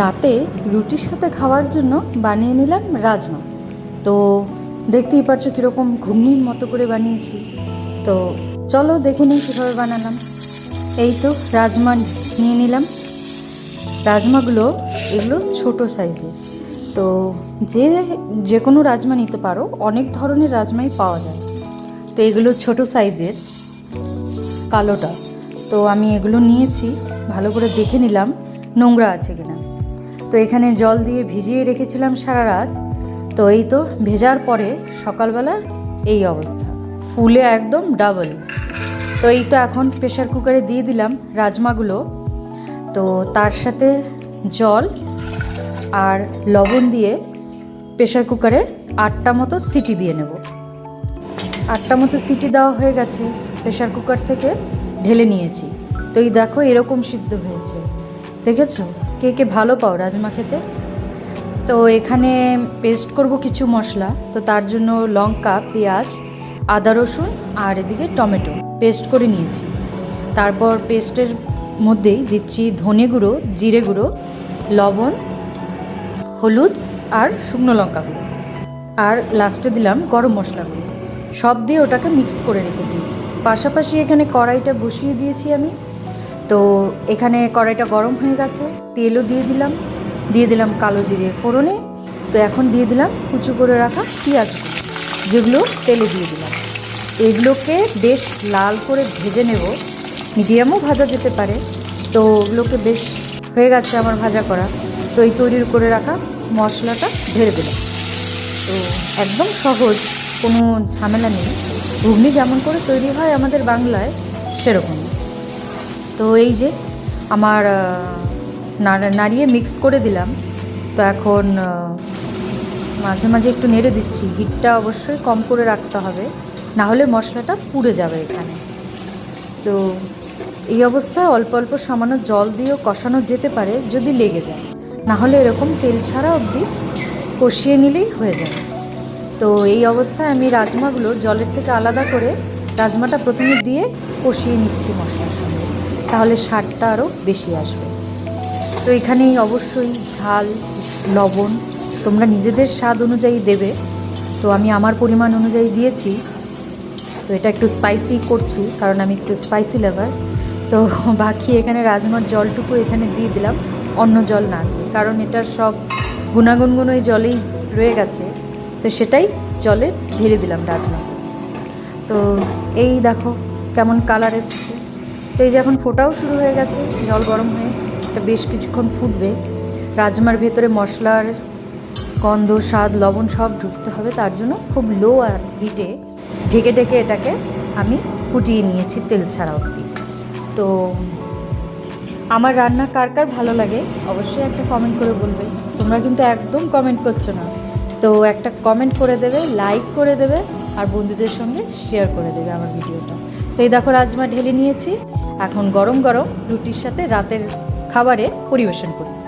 রাতে রুটির সাথে খাওয়ার জন্য বানিয়ে নিলাম রাজমা। তো দেখতেই পাচ্ছ কীরকম ঘুগনির মতো করে বানিয়েছি। তো চলো দেখে নিই কীভাবে বানালাম। এই তো রাজমা নিয়ে নিলাম। রাজমাগুলো এগুলো ছোট সাইজের। তো যে যে কোনো রাজমা নিতে পারো, অনেক ধরনের রাজমাই পাওয়া যায়। তো এগুলো ছোট সাইজের, কালোটা। তো আমি এগুলো নিয়েছি, ভালো করে দেখে নিলাম। নোংরা আছে কিনা। তো এখানে জল দিয়ে ভিজিয়ে রেখেছিলাম সারা রাত। তো এই তো ভেজার পরে সকালবেলা এই অবস্থা। ফুলে একদম ডাবল তো এই তো এখন প্রেশার কুকারে দিয়ে দিলাম রাজমাগুলো। তো তার সাথে জল আর লবণ দিয়ে প্রেশার কুকারে আটটা মতো সিটি দিয়ে নেব। আটটা মতো সিটি দেওয়া হয়ে গেছে। প্রেশার কুকার থেকে ঢেলে নিয়েছি। তো এই দেখো এরকম সিদ্ধ হয়েছে। দেখেছ? কে কে ভালো পাও রাজমা খেতে? তো এখানে পেস্ট করব কিছু মশলা, তো তার জন্য লঙ্কা, পেঁয়াজ, আদা রসুন আর এদিকে টমেটো পেস্ট করে নিয়েছি। তারপর পেস্টের মধ্যেই দিচ্ছি ধনে গুঁড়ো, জিরে গুঁড়ো, লবণ, হলুদ আর শুকনো লঙ্কা গুঁড়ো। আর লাস্টে দিলাম গরম মশলা গুঁড়ো। সব দিয়ে ওটাকে মিক্স করে রেখে দিয়েছি। পাশাপাশি এখানে কড়াইটা বসিয়ে দিয়েছি আমি। তো এখানে কড়াইটা গরম হয়ে গেছে, তেলও দিয়ে দিলাম দিয়ে দিলাম কালো জিরে ফোড়নে, তো এখন দিয়ে দিলাম কুচু করে রাখা পেঁয়াজ যেগুলো তেলে দিয়ে দিলাম। এগুলোকে বেশ লাল করে ভেজে নেব, মিডিয়ামও ভাজা যেতে পারে, তো ওগুলোকে বেশ হয়ে গেছে আমার ভাজা করা, তো এই তৈরি করে রাখা মশলাটা ঢেলে দিলাম। তো একদম সহজ, কোনো ঝামেলা নেই, ঘুগনি যেমন করে তৈরি হয় আমাদের বাংলায় সেরকম তো এই যে আমার নাড়িয়ে মিক্স করে দিলাম। তো এখন মাঝে মাঝে একটু নেড়ে দিচ্ছি। হিটটা অবশ্যই কম করে রাখতে হবে না হলে মশলাটা পুড়ে যাবে এখানে। তো এই অবস্থায় অল্প অল্প সামান্য জল দিয়েও কষানো যেতে পারে যদি লেগে যায়। না হলে এরকম তেল ছাড়া অবধি কষিয়ে নিলেই হয়ে যাবে। তো এই অবস্থায় আমি রাজমাগুলো জলের থেকে আলাদা করে রাজমাটা প্রথমে দিয়ে কষিয়ে নিচ্ছি সঙ্গে তাহলে স্বাদটা আরও বেশি আসবে। তো এখানেই অবশ্যই ঝাল, লবণ তোমরা নিজেদের স্বাদ অনুযায়ী দেবে। তো আমি আমার পরিমাণ অনুযায়ী দিয়েছি। তো এটা একটু স্পাইসি করছি কারণ আমি একটু স্পাইসি লাভার তো বাকি এখানে রাজমার জলটুকু এখানে দিয়ে দিলাম, অন্য জল না কারণ এটার সব গুণাগুণগুলো ওই জলেই রয়ে গেছে। তো সেটাই জলে ঢেলে দিলাম রাজমা। তো এই দেখো কেমন কালার এসেছে। তো এই যে এখন ফোটাও শুরু হয়ে গেছে, জল গরম হয়ে এটা বেশ কিছুক্ষণ ফুটবে। রাজমার ভেতরে মশলার গন্ধ, স্বাদ, লবণ সব ঢুকতে হবে, তার জন্য খুব লো আর হিটে ঢেকে ঢেকে এটাকে আমি ফুটিয়ে নিয়েছি তেল ছাড়া অবধি। তো আমার রান্না কার কার ভালো লাগে অবশ্যই একটা কমেন্ট করে বলবে। তোমরা কিন্তু একদম কমেন্ট করছ না। তো একটা কমেন্ট করে দেবে লাইক করে দেবে, আর বন্ধুদের সঙ্গে শেয়ার করে দেবে আমার ভিডিওটা। তো এই দেখো রাজমা ঢেলে নিয়েছি। এখন গরম গরম রুটির সাথে রাতের খাবারে পরিবেশন করি।